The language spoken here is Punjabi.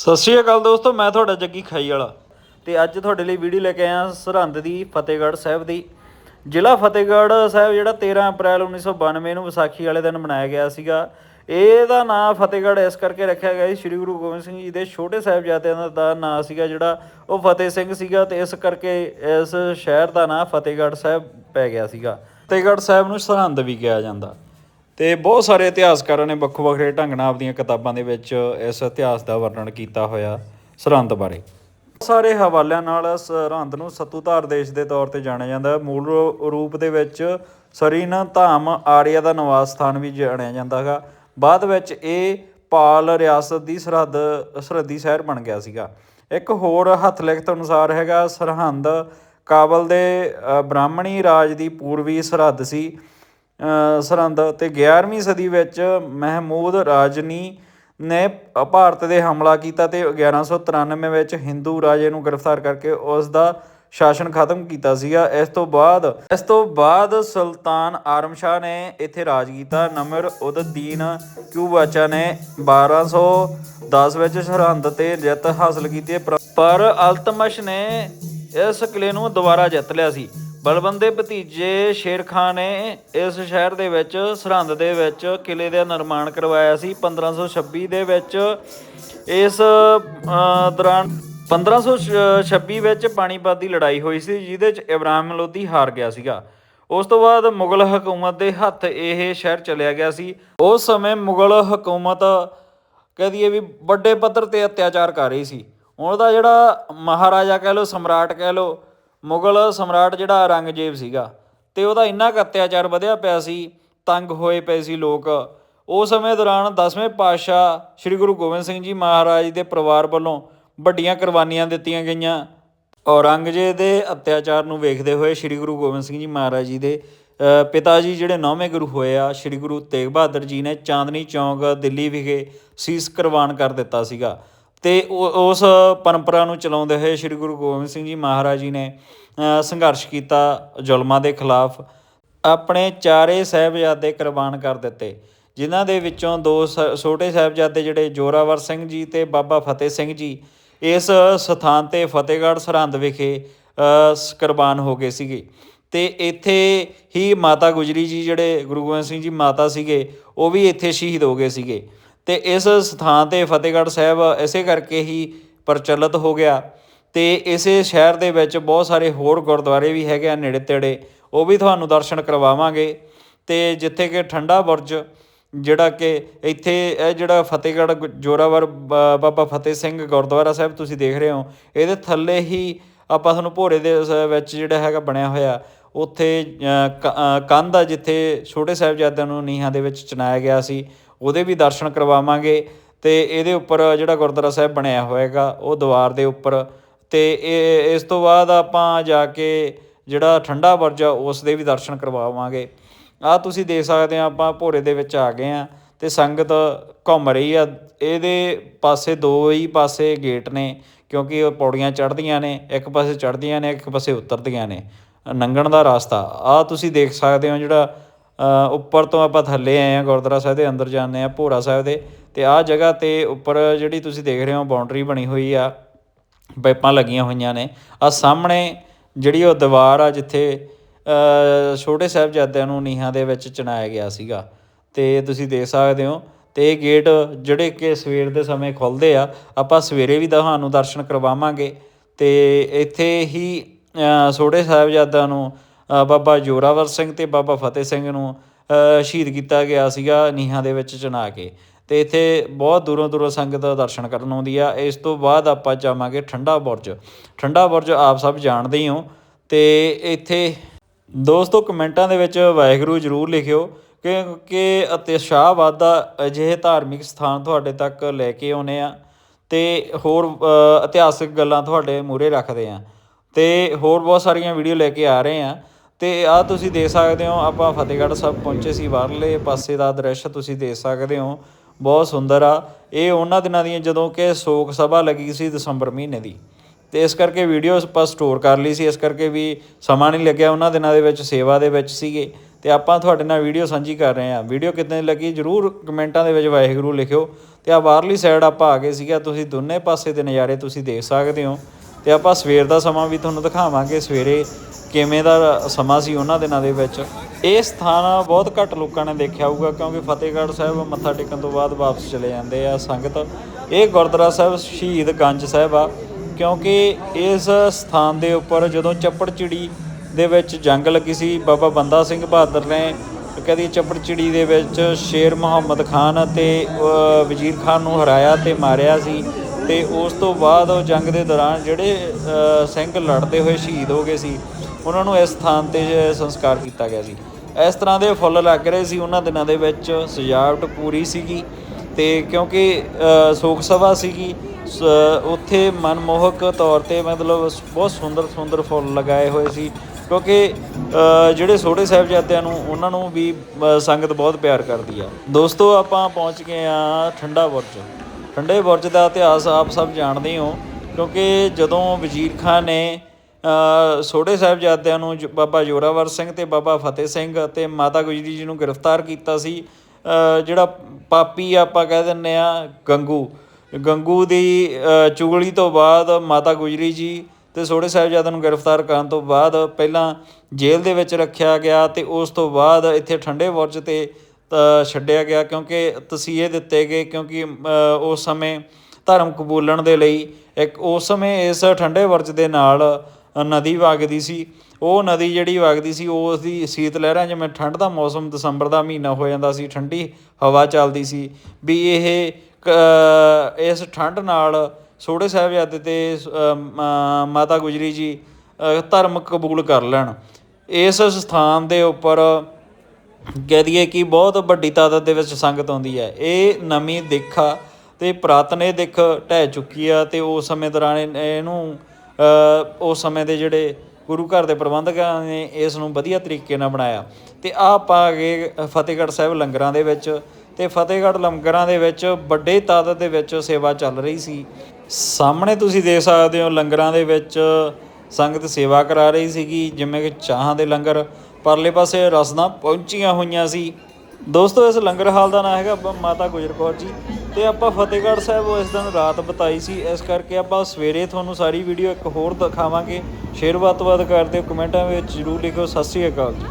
ਸਤਿ ਸ਼੍ਰੀ ਅਕਾਲ ਦੋਸਤੋ ਮੈਂ ਤੁਹਾਡਾ ਜੱਗੀ ਖਾਈ ਵਾਲਾ। ਤੇ ਅੱਜ ਤੁਹਾਡੇ ਲਈ ਵੀਡੀਓ ਲੈ ਕੇ ਆਇਆ ਸਰਹੰਦ ਦੀ ਫਤਿਹਗੜ੍ਹ ਸਾਹਿਬ ਦੀ। ਜ਼ਿਲ੍ਹਾ ਫਤਿਹਗੜ੍ਹ ਸਾਹਿਬ ਜਿਹੜਾ 13 ਅਪ੍ਰੈਲ 1992 ਨੂੰ ਵਿਸਾਖੀ ਵਾਲੇ ਦਿਨ ਮਨਾਇਆ ਗਿਆ ਸੀਗਾ। ਇਹਦਾ ਨਾਂ ਫਤਿਹਗੜ੍ਹ ਇਸ ਕਰਕੇ ਰੱਖਿਆ ਗਿਆ ਸੀ ਸ੍ਰੀ ਗੁਰੂ ਗੋਬਿੰਦ ਸਿੰਘ ਜੀ ਦੇ ਛੋਟੇ ਸਾਹਿਬਜ਼ਾਦਿਆਂ ਦਾ- ਦਾ ਨਾਂ ਸੀਗਾ ਜਿਹੜਾ ਉਹ ਫਤਿਹ ਸਿੰਘ ਸੀਗਾ ਤੇ ਇਸ ਕਰਕੇ ਇਸ ਸ਼ਹਿਰ ਦਾ ਨਾਂ ਫਤਿਹਗੜ੍ਹ ਸਾਹਿਬ ਪੈ ਗਿਆ ਸੀਗਾ। ਫਤਿਹਗੜ੍ਹ ਸਾਹਿਬ ਨੂੰ ਸਰਹੰਦ ਵੀ ਕਿਹਾ ਜਾਂਦਾ। ਤੇ ਬਹੁਤ ਸਾਰੇ ਇਤਿਹਾਸਕਾਰਾਂ ਨੇ ਵੱਖੋ ਵੱਖਰੇ ਢੰਗ ਨਾਲ ਆਪਣੀਆਂ ਕਿਤਾਬਾਂ ਦੇ ਵਿੱਚ ਇਸ ਇਤਿਹਾਸ ਦਾ ਵਰਣਨ ਕੀਤਾ ਹੋਇਆ ਸਰਹੰਦ ਬਾਰੇ। ਸਾਰੇ ਹਵਾਲਿਆਂ ਨਾਲ ਸਰਹੰਦ ਨੂੰ ਸਤੂਧਾਰ ਦੇਸ਼ ਦੇ ਤੌਰ ਤੇ ਜਾਣਿਆ ਜਾਂਦਾ। ਹੈ ਮੂਲ ਰੂ- ਰੂਪ ਦੇ ਵਿੱਚ ਸਰੀਨ ਧਾਮ ਆਰੀਆ ਦਾ ਨਿਵਾਸ ਸਥਾਨ ਵੀ ਜਾਣਿਆ ਜਾਂਦਾ ਹੈਗਾ। ਬਾਅਦ ਵਿੱਚ ਇਹ ਪਾਲ ਰਿਆਸਤ ਦੀ ਸਰਹੱਦ, ਸਰਹੱਦੀ ਸ਼ਹਿਰ ਬਣ ਗਿਆ ਸੀਗਾ। ਇੱਕ ਹੋਰ ਹੱਥ ਲਿਖਤ ਅਨੁਸਾਰ ਹੈਗਾ, ਸਰਹੰਦ ਕਾਬਲ ਦੇ ਬ੍ਰਾਹਮਣੀ ਰਾਜ ਦੀ ਪੂਰਬੀ ਸਰਹੱਦ ਸੀ। ਸਰਹੰਦ ਅਤੇ 11ਵੀਂ ਸਦੀ ਵਿੱਚ ਮਹਿਮੂਦ ਰਾਜਨੀ ਨੇ ਭਾਰਤ ਦੇ ਹਮਲਾ ਕੀਤਾ ਅਤੇ ਗਿਆਰਾਂ ਸੌ ਤਰਾਨਵੇਂ ਵਿੱਚ ਹਿੰਦੂ ਰਾਜੇ ਨੂੰ ਗ੍ਰਿਫਤਾਰ ਕਰਕੇ ਉਸ ਦਾ ਸ਼ਾਸਨ ਖਤਮ ਕੀਤਾ ਸੀਗਾ। ਇਸ ਤੋਂ ਬਾਅਦ, ਇਸ ਤੋਂ ਬਾਅਦ ਸੁਲਤਾਨ ਆਰਮ ਸ਼ਾਹ ਨੇ ਇੱਥੇ ਰਾਜ ਕੀਤਾ। ਨਮਰ ਉਦਦੀਨ ਕਿਊਬਾਚਾ ਨੇ 1210 ਵਿੱਚ ਸਰਹੰਦ ਤੇ ਜਿੱਤ ਹਾਸਲ ਕੀਤੀ ਪਰ- ਪਰ ਅਲਤਮਸ਼ ਨੇ ਇਸ ਕਿਲੇ ਨੂੰ ਦੁਬਾਰਾ ਜਿੱਤ ਲਿਆ ਸੀ। ਬਲਬੰਦੇ ਭਤੀਜੇ ਸ਼ੇਰ ਖਾਨ ਨੇ ਇਸ ਸ਼ਹਿਰ ਦੇ ਵਿੱਚ ਸਰਹੰਦ ਦੇ ਵਿੱਚ ਕਿਲੇ ਦਾ ਨਿਰਮਾਣ ਕਰਵਾਇਆ ਸੀ। 1526 ਦੇ ਵਿੱਚ ਇਸ ਅ, ਦੌਰਾਨ 1526 ਵਿੱਚ ਪਾਣੀਪਤ ਦੀ ਲੜਾਈ ਹੋਈ ਸੀ ਜਿਹਦੇ ਚ ਇਬਰਾਹਿਮ ਲੋਧੀ ਹਾਰ ਗਿਆ ਸੀਗਾ। ਉਸ ਤੋਂ ਬਾਅਦ ਮੁਗਲ ਹਕੂਮਤ ਦੇ ਹੱਥ ਇਹ ਸ਼ਹਿਰ ਚਲਿਆ ਗਿਆ ਸੀ। ਉਸ ਸਮੇਂ ਮੁਗਲ ਹਕੂਮਤ ਕਹਦੀਏ ਵੀ ਵੱਡੇ ਪੱਧਰ ਤੇ ਅਤਿਆਚਾਰ ਕਰ ਰਹੀ ਸੀ। ਉਹਦਾ ਜਿਹੜਾ ਮਹਾਰਾਜਾ ਕਹਿ ਲਓ ਸਮਰਾਟ ਕਹਿ ਲਓ ਮੁਗਲ ਸਮਰਾਟ ਜਿਹੜਾ ਔਰੰਗਜ਼ੇਬ ਸੀਗਾ ਤੇ ਉਹਦਾ ਇੰਨਾ ਕੁ ਅਤਿਆਚਾਰ ਵਧਿਆ ਪਿਆ ਸੀ, ਤੰਗ ਹੋਏ ਪਏ ਸੀ ਲੋਕ। ਉਸ ਸਮੇਂ ਦੌਰਾਨ 10ਵੇਂ ਪਾਤਸ਼ਾਹ ਸ੍ਰੀ ਗੁਰੂ ਗੋਬਿੰਦ ਸਿੰਘ ਜੀ ਮਹਾਰਾਜ ਦੇ ਪਰਿਵਾਰ ਵੱਲੋਂ ਵੱਡੀਆਂ ਕੁਰਬਾਨੀਆਂ ਦਿੱਤੀਆਂ ਗਈਆਂ। ਔਰੰਗਜ਼ੇਬ ਦੇ ਅਤਿਆਚਾਰ ਨੂੰ ਵੇਖਦੇ ਹੋਏ ਸ੍ਰੀ ਗੁਰੂ ਗੋਬਿੰਦ ਸਿੰਘ ਜੀ ਮਹਾਰਾਜ ਜੀ ਦੇ ਪਿਤਾ ਜੀ ਜਿਹੜੇ ਨੌਵੇਂ ਗੁਰੂ ਹੋਏ ਆ, ਸ੍ਰੀ ਗੁਰੂ ਤੇਗ ਬਹਾਦਰ ਜੀ ਨੇ ਚਾਂਦਨੀ ਚੌਂਕ ਦਿੱਲੀ ਵਿਖੇ ਸੀਸ ਕੁਰਬਾਨ ਕਰ ਦਿੱਤਾ ਸੀਗਾ। ਤੇ ਉਸ ਪਰੰਪਰਾ ਨੂੰ ਚਲਾਉਂਦੇ ਹੋਏ ਸ੍ਰੀ ਗੁਰੂ ਗੋਬਿੰਦ ਸਿੰਘ ਜੀ ਮਹਾਰਾਜ ਜੀ ਨੇ ਸੰਘਰਸ਼ ਕੀਤਾ ਜ਼ੁਲਮਾਂ ਦੇ ਖਿਲਾਫ। ਆਪਣੇ ਚਾਰੇ ਸਾਹਿਬਜ਼ਾਦੇ ਕੁਰਬਾਨ ਕਰ ਦਿੱਤੇ, ਜਿਨ੍ਹਾਂ ਦੇ ਵਿੱਚੋਂ ਦੋ ਸ- ਛੋਟੇ ਸਾਹਿਬਜ਼ਾਦੇ ਜਿਹੜੇ ਜੋਰਾਵਰ ਸਿੰਘ ਜੀ ਤੇ ਬਾਬਾ ਫਤਿਹ ਸਿੰਘ ਜੀ, ਇਸ ਸਥਾਨ ਤੇ ਫਤਿਹਗੜ੍ਹ ਸਰਹੰਦ ਵਿਖੇ ਕੁਰਬਾਨ ਹੋ ਗਏ ਸੀਗੇ। ਤੇ ਇੱਥੇ ਹੀ ਮਾਤਾ ਗੁਜਰੀ ਜੀ ਜਿਹੜੇ ਗੁਰੂ ਗੋਬਿੰਦ ਸਿੰਘ ਜੀ ਮਾਤਾ ਸੀਗੇ, ਉਹ ਵੀ ਇੱਥੇ ਸ਼ਹੀਦ ਹੋ ਗਏ ਸੀਗੇ। ਤੇ ਇਸ ਸਥਾਨ ਤੇ ਫਤਿਹਗੜ੍ਹ ਸਾਹਿਬ ਇਸੇ ਕਰਕੇ ਹੀ ਪ੍ਰਚਲਿਤ ਹੋ ਗਿਆ ਤੇ ਇਸੇ ਸ਼ਹਿਰ ਦੇ ਵਿੱਚ ਬਹੁਤ ਸਾਰੇ ਹੋਰ ਗੁਰਦੁਆਰੇ ਵੀ ਹੈਗੇ ਆ ਨੇੜੇ ਤੇੜੇ, ਉਹ ਵੀ ਤੁਹਾਨੂੰ ਦਰਸ਼ਨ ਕਰਵਾਵਾਂਗੇ ਤੇ ਜਿੱਥੇ ਕਿ ਠੰਡਾ ਬੁਰਜ, ਜਿਹੜਾ ਕਿ ਇੱਥੇ ਇਹ ਜਿਹੜਾ ਫਤਿਹਗੜ੍ਹ ਗੁ- ਜੋਰਾਵਰ ਬ- ਬਾਬਾ ਫਤਿਹ ਸਿੰਘ ਗੁਰਦੁਆਰਾ ਸਾਹਿਬ ਤੁਸੀਂ ਦੇਖ ਰਹੇ ਹੋ, ਇਹਦੇ ਥੱਲੇ ਹੀ ਆਪਾਂ ਤੁਹਾਨੂੰ ਭੋਰੇ ਦੇ ਵਿੱਚ ਜਿਹੜਾ ਹੈਗਾ ਬਣਿਆ ਹੋਇਆ, ਉੱਥੇ ਕੰਧ ਆ ਜਿੱਥੇ ਛੋਟੇ ਸਾਹਿਬਜ਼ਾਦਿਆਂ ਨੂੰ ਨੀਹਾਂ ਦੇ ਵਿੱਚ ਚਨਾਇਆ ਗਿਆ ਸੀ ਉਹਦੇ ਵੀ ਦਰਸ਼ਨ ਕਰਵਾਵਾਂਗੇ ਤੇ ਇਹਦੇ ਉੱਪਰ ਜਿਹੜਾ ਗੁਰਦੁਆਰਾ ਸਾਹਿਬ ਬਣਿਆ ਹੋਏਗਾ, ਉਹ ਦੀਵਾਰ ਦੇ ਉੱਪਰ। ਤੇ ਇਹ, ਇਸ ਤੋਂ ਬਾਅਦ ਆਪਾਂ ਜਾ ਕੇ ਜਿਹੜਾ ਠੰਡਾ ਵਰਜਾ ਉਸ ਦੇ ਵੀ ਦਰਸ਼ਨ ਕਰਵਾਵਾਂਗੇ। ਆ ਤੁਸੀਂ ਦੇਖ ਸਕਦੇ ਆ, ਆਪਾਂ ਭੋਰੇ ਦੇ ਵਿੱਚ ਆ ਗਏ ਆ ਤੇ ਸੰਗਤ ਘੁੰਮ ਰਹੀ ਆ। ਇਹਦੇ ਪਾਸੇ ਦੋ ਹੀ ਪਾਸੇ ਗੇਟ ਨੇ, ਕਿਉਂਕਿ ਉਹ ਪੌੜੀਆਂ ਚੜ੍ਹਦੀਆਂ ਨੇ, ਇੱਕ ਪਾਸੇ ਚੜ੍ਹਦੀਆਂ ਨੇ, ਇੱਕ ਪਾਸੇ ਉਤਰਦੀਆਂ ਨੇ। ਲੰਘਣ ਦਾ ਰਸਤਾ। ਆ ਤੁਸੀਂ ਦੇਖ ਸਕਦੇ ਹੋ ਜਿਹੜਾ ਉੱਪਰ ਤੋਂ ਆਪਾਂ ਥੱਲੇ ਆਏ ਹਾਂ ਗੁਰਦੁਆਰਾ ਸਾਹਿਬ ਦੇ, ਅੰਦਰ ਜਾਂਦੇ ਹਾਂ ਭੋਰਾ ਸਾਹਿਬ ਦੇ ਅਤੇ ਆਹ ਜਗ੍ਹਾ ਤੇ ਉੱਪਰ ਜਿਹੜੀ ਤੁਸੀਂ ਦੇਖ ਰਹੇ ਹੋ ਬਾਉਂਡਰੀ ਬਣੀ ਹੋਈ ਆ, ਪਾਈਪਾਂ ਲੱਗੀਆਂ ਹੋਈਆਂ ਨੇ। ਆਹ ਸਾਹਮਣੇ ਜਿਹੜੀ ਉਹ ਦੀਵਾਰ ਆ ਜਿੱਥੇ ਛੋਟੇ ਸਾਹਿਬਜ਼ਾਦਿਆਂ ਨੂੰ ਨੀਹਾਂ ਦੇ ਵਿੱਚ ਚਿਣਾਇਆ ਗਿਆ ਸੀਗਾ। ਤੇ ਤੁਸੀਂ ਦੇਖ ਸਕਦੇ ਹੋ, ਤੇ ਇਹ ਗੇਟ ਜਿਹੜੇ ਕਿ ਸਵੇਰ ਦੇ ਸਮੇਂ ਖੁੱਲਦੇ ਆ, ਆਪਾਂ ਸਵੇਰੇ ਵੀ ਤੁਹਾਨੂੰ ਦਰਸ਼ਨ ਕਰਵਾਵਾਂਗੇ। ਤੇ ਇੱਥੇ ਹੀ ਛੋਟੇ ਸਾਹਿਬਜ਼ਾਦਿਆਂ ਨੂੰ ਬਾਬਾ ਜੋਰਾਵਰ ਸਿੰਘ ਤੇ ਬਾਬਾ ਫਤਿਹ ਸਿੰਘ ਨੂੰ ਸ਼ਹੀਦ ਕੀਤਾ ਗਿਆ ਸੀਗਾ ਨੀਹਾਂ ਦੇ ਵਿੱਚ ਚਿਣਾ ਕੇ। ਤੇ ਇੱਥੇ ਬਹੁਤ ਦੂਰੋਂ ਦੂਰੋਂ ਸੰਗਤ ਦਰਸ਼ਨ ਕਰਨ ਆਉਂਦੀ ਆ। ਇਸ ਤੋਂ ਬਾਅਦ ਆਪਾਂ ਜਾਵਾਂਗੇ ਠੰਡਾ ਬੁਰਜ। ਠੰਡਾ ਬੁਰਜ ਆਪ ਸਭ ਜਾਣਦੇ ਹੀ ਹੋ। ਤੇ ਇੱਥੇ ਦੋਸਤੋ ਕਮੈਂਟਾਂ ਦੇ ਵਿੱਚ ਵਾਹਿਗੁਰੂ ਜ਼ਰੂਰ ਲਿਖਿਓ ਕਿ ਕਿ ਅਤਿਸ਼ਾਹਵਾਦ ਦਾ ਅਜਿਹੇ ਧਾਰਮਿਕ ਸਥਾਨ ਤੁਹਾਡੇ ਤੱਕ ਲੈ ਕੇ ਆਉਨੇ ਆ ਤੇ ਹੋਰ ਅ, ਇਤਿਹਾਸਕ ਗੱਲਾਂ ਤੁਹਾਡੇ ਮੂਹਰੇ ਰੱਖਦੇ ਆ। ਤੇ ਹੋਰ ਬਹੁਤ ਸਾਰੀਆਂ ਵੀਡੀਓ ਲੈ ਕੇ ਆ ਰਹੇ ਆ। ਤੇ ਆ ਤੁਸੀਂ ਦੇਖ ਸਕਦੇ ਹੋ, ਆਪਾਂ ਫਤਿਹਗੜ੍ਹ ਸਾਹਿਬ ਪਹੁੰਚੇ ਸੀ ਬਾਹਰਲੇ ਪਾਸੇ ਦਾ ਦ੍ਰਿਸ਼ ਤੁਸੀਂ ਦੇਖ ਸਕਦੇ ਹੋ, ਬਹੁਤ ਸੁੰਦਰ ਆ। ਇਹ ਉਹਨਾਂ ਦਿਨਾਂ ਦੀਆਂ ਜਦੋਂ ਕਿ ਸ਼ੋਕ ਸਭਾ ਲੱਗੀ ਸੀ ਦਸੰਬਰ ਮਹੀਨੇ ਦੀ। ਤੇ ਇਸ ਕਰਕੇ ਵੀਡੀਓ ਆਪਾਂ ਸਟੋਰ ਕਰ ਲਈ ਸੀ, ਇਸ ਕਰਕੇ ਵੀ ਸਮਾਂ ਨਹੀਂ ਲੱਗਿਆ ਉਹਨਾਂ ਦਿਨਾਂ ਦੇ ਵਿੱਚ, ਸੇਵਾ ਦੇ ਵਿੱਚ ਸੀਗੇ। ਤੇ ਆਪਾਂ ਤੁਹਾਡੇ ਨਾਲ ਵੀਡੀਓ ਸਾਂਝੀ ਕਰ ਰਹੇ ਹਾਂ। ਵੀਡੀਓ ਕਿੰਨੇ ਲੱਗੀ ਜਰੂਰ ਕਮੈਂਟਾਂ ਦੇ ਵਿੱਚ ਵਾਹਿਗੁਰੂ ਲਿਖਿਓ। ਤੇ ਆ ਬਾਹਰਲੀ ਸਾਈਡ ਆਪਾਂ ਆ ਗਏ ਸੀਗਾ ਤੁਸੀਂ ਦੋਨੇ ਪਾਸੇ ਦੇ ਨਜ਼ਾਰੇ ਤੁਸੀਂ ਦੇਖ ਸਕਦੇ ਹੋ। ਤੇ ਆਪਾਂ ਸਵੇਰ ਦਾ ਸਮਾਂ ਵੀ ਤੁਹਾਨੂੰ ਦਿਖਾਵਾਂਗੇ, ਸਵੇਰੇ ਕਿਵੇਂ ਦਾ ਸਮਾਂ ਸੀ ਉਹਨਾਂ ਦਿਨਾਂ ਦੇ ਵਿੱਚ? ਇਹ ਸਥਾਨ ਬਹੁਤ ਘੱਟ ਲੋਕਾਂ ਨੇ ਦੇਖਿਆ ਹੋਊਗਾ, ਕਿਉਂਕਿ ਫਤਿਹਗੜ੍ਹ ਸਾਹਿਬ ਮੱਥਾ ਟੇਕਣ ਤੋਂ ਬਾਅਦ ਵਾਪਸ ਚਲੇ ਜਾਂਦੇ ਆ ਸੰਗਤ। ਇਹ ਗੁਰਦੁਆਰਾ ਸਾਹਿਬ ਸ਼ਹੀਦ ਗੰਜ ਸਾਹਿਬ ਆ, ਕਿਉਂਕਿ ਇਸ ਸਥਾਨ ਦੇ ਉੱਪਰ ਜਦੋਂ ਚੱਪੜਚਿੜੀ ਦੇ ਵਿੱਚ ਜੰਗ ਲੱਗੀ ਸੀ, ਬਾਬਾ ਬੰਦਾ ਸਿੰਘ ਬਹਾਦਰ ਨੇ ਕਹਦੀ ਚੱਪੜਚਿੜੀ ਦੇ ਵਿੱਚ ਸ਼ੇਰ ਮੁਹੰਮਦ ਖਾਨ ਅਤੇ ਵਜ਼ੀਰ ਖਾਨ ਨੂੰ ਹਰਾਇਆ ਤੇ ਮਾਰਿਆ ਸੀ ਤੇ ਉਸ ਤੋਂ ਬਾਅਦ ਉਹ ਜੰਗ ਦੇ ਦੌਰਾਨ ਜਿਹੜੇ ਸਿੰਘ ਲੜਦੇ ਹੋਏ ਸ਼ਹੀਦ ਹੋ ਗਏ ਸੀ। ਉਹਨਾਂ ਨੂੰ ਇਸ ਸਥਾਨ ਤੇ ਸੰਸਕਾਰ ਕੀਤਾ ਗਿਆ ਸੀ। ਇਸ ਤਰ੍ਹਾਂ ਦੇ ਫੁੱਲ ਲੱਗ ਰਹੇ ਸੀ। ਉਹਨਾਂ ਦਿਨਾਂ ਦੇ ਵਿੱਚ ਸਜਾਵਟ ਪੂਰੀ ਸੀਗੀ ਤੇ ਕਿਉਂਕਿ ਅ, ਸੋਗ ਸਭਾ ਸੀਗੀ ਸ- ਉੱਥੇ ਮਨਮੋਹਕ ਤੌਰ ਤੇ ਮਤਲਬ ਸ- ਬਹੁਤ ਸੁੰਦਰ ਸੁੰਦਰ ਫੁੱਲ ਲਗਾਏ ਹੋਏ ਸੀ। ਕਿਉਂਕਿ ਜਿਹੜੇ ਛੋਟੇ ਸਾਹਿਬਜ਼ਾਦਿਆਂ ਨੂੰ ਉਹਨਾਂ ਨੂੰ ਵੀ ਸੰਗਤ ਬਹੁਤ ਪਿਆਰ ਕਰਦੀ ਆ। ਦੋਸਤੋ ਆਪਾਂ ਪਹੁੰਚ ਗਏ ਆ ਠੰਡਾ ਬੁਰਜ। ਠੰਡੇ ਬੁਰਜ ਦਾ ਇਤਿਹਾਸ ਆਪ ਸਭ ਜਾਣਦੇ ਹੋ। ਕਿਉਂਕਿ ਜਦੋਂ ਵਜ਼ੀਰ ਖਾਨ ਨੇ ਛੋਟੇ ਸਾਹਿਬਜ਼ਾਦਿਆਂ ਨੂੰ ਜ- ਬਾਬਾ ਜੋਰਾਵਰ ਸਿੰਘ ਅਤੇ ਬਾਬਾ ਫਤਿਹ ਸਿੰਘ ਅਤੇ ਮਾਤਾ ਗੁਜਰੀ ਜੀ ਨੂੰ ਗ੍ਰਿਫਤਾਰ ਕੀਤਾ ਸੀ। ਜਿਹੜਾ ਪਾਪੀ ਆਪਾਂ ਕਹਿ ਦਿੰਦੇ ਆ ਗੰਗੂ। ਗੰਗੂ ਦੀ ਚੁਗਲੀ ਤੋਂ ਬਾਅਦ ਮਾਤਾ ਗੁਜਰੀ ਜੀ ਤੇ ਛੋਟੇ ਸਾਹਿਬਜ਼ਾਦਿਆਂ ਨੂੰ ਗ੍ਰਿਫਤਾਰ ਕਰਨ ਤੋਂ ਬਾਅਦ ਪਹਿਲਾਂ ਜੇਲ੍ਹ ਦੇ ਵਿੱਚ ਰੱਖਿਆ ਗਿਆ ਤੇ ਉਸ ਤੋਂ ਬਾਅਦ ਇੱਥੇ ਠੰਡੇ ਬੁਰਜ ਤੇ ਛੱਡਿਆ ਗਿਆ ਕਿਉਂਕਿ ਤਸੀਹੇ ਦਿੱਤੇ ਗਏ ਕਿਉਂਕਿ ਉਸ ਸਮੇਂ ਧਰਮ ਕਬੂਲਣ ਦੇ ਲਈ ਇੱਕ ਉਸ ਸਮੇਂ ਇਸ ਠੰਡੇ ਬੁਰਜ ਦੇ ਨਾਲ ਨਦੀ ਵਗਦੀ ਸੀ। ਉਹ ਨਦੀ ਜਿਹੜੀ ਵਗਦੀ ਸੀ ਉਸ ਦੀ ਸੀਤ ਲਹਿਰਾਂ ਜਿਵੇਂ ਠੰਡ ਦਾ ਮੌਸਮ ਦਸੰਬਰ ਦਾ ਮਹੀਨਾ ਹੋ ਜਾਂਦਾ ਸੀ ਠੰਡੀ ਹਵਾ ਚੱਲਦੀ ਸੀ। ਵੀ ਇਹ ਕ- ਇਸ ਠੰਡ ਨਾਲ ਛੋੜੇ ਸਾਹਿਬਜ਼ਾਦੇ ਤੇ ਅ, ਮਾਤਾ ਗੁਜਰੀ ਜੀ ਧਰਮ ਕਬੂਲ ਕਰ ਲੈਣ। ਇਸ ਸਥਾਨ ਦੇ ਉੱਪਰ ਕਹਿ ਦਈਏ ਕਿ ਬਹੁਤ ਵੱਡੀ ਤਾਦਾਦ ਦੇ ਵਿੱਚ ਸੰਗਤ ਆਉਂਦੀ ਹੈ। ਇਹ ਨਵੀਂ ਦਿੱਖ ਆ ਤੇ ਪੁਰਾਤਨ ਦਿੱਖ ਢਹਿ ਚੁੱਕੀ ਆ ਤੇ ਉਸ ਸਮੇਂ ਦੌਰਾਨ ਇਹਨੂੰ ਉਸ ਸਮੇਂ ਦੇ ਜਿਹੜੇ ਗੁਰੂ ਘਰ ਦੇ ਪ੍ਰਬੰਧਕਾਂ ਨੇ ਇਸ ਨੂੰ ਵਧੀਆ ਤਰੀਕੇ ਨਾਲ ਬਣਾਇਆ। ਤੇ ਆ ਆਪਾਂ ਆ ਗਏ ਫਤਿਹਗੜ੍ਹ ਸਾਹਿਬ ਲੰਗਰਾਂ ਦੇ ਵਿੱਚ ਤੇ ਫਤਿਹਗੜ੍ਹ ਲੰਗਰਾਂ ਦੇ ਵਿੱਚ ਵੱਡੇ ਤਾਦਾਦ ਦੇ ਵਿੱਚ ਸੇਵਾ ਚੱਲ ਰਹੀ ਸੀ। ਸਾਹਮਣੇ ਤੁਸੀਂ ਦੇਖ ਸਕਦੇ ਹੋ ਲੰਗਰਾਂ ਦੇ ਵਿੱਚ ਸੰਗਤ ਸੇਵਾ ਕਰਾ ਰਹੀ ਸੀਗੀ, ਜਿਵੇਂ ਕਿ ਚਾਹਾਂ ਦੇ ਲੰਗਰ, ਪਰਲੇ ਪਾਸੇ ਰਸਦਾਂ ਪਹੁੰਚੀਆਂ ਹੋਈਆਂ ਸੀ। ਦੋਸਤੋ, ਇਸ ਲੰਗਰ ਹਾਲ ਦਾ ਨਾਮ ਹੈਗਾ ਬ- ਮਾਤਾ ਗੁਜਰ ਕੌਰ ਜੀ। ਤੇ ਆਪਾਂ ਫਤਿਹਗੜ੍ਹ ਸਾਹਿਬ ਇਸ ਦਿਨ ਰਾਤ ਬਿਤਾਈ ਸੀ। ਇਸ ਕਰਕੇ ਆਪਾਂ ਸਵੇਰੇ ਤੁਹਾਨੂੰ ਸਾਰੀ ਵੀਡੀਓ ਇੱਕ ਹੋਰ ਦਿਖਾਵਾਂਗੇ। ਸ਼ੇਅਰ ਵੱਧ ਤੋਂ ਵੱਧ ਕਰ ਦਿਓ। ਕਮੈਂਟਾਂ ਵਿੱਚ ਜਰੂਰ ਲਿਖੋ ਸਤਿ ਸ਼੍ਰੀ ਅਕਾਲ ਜੀ।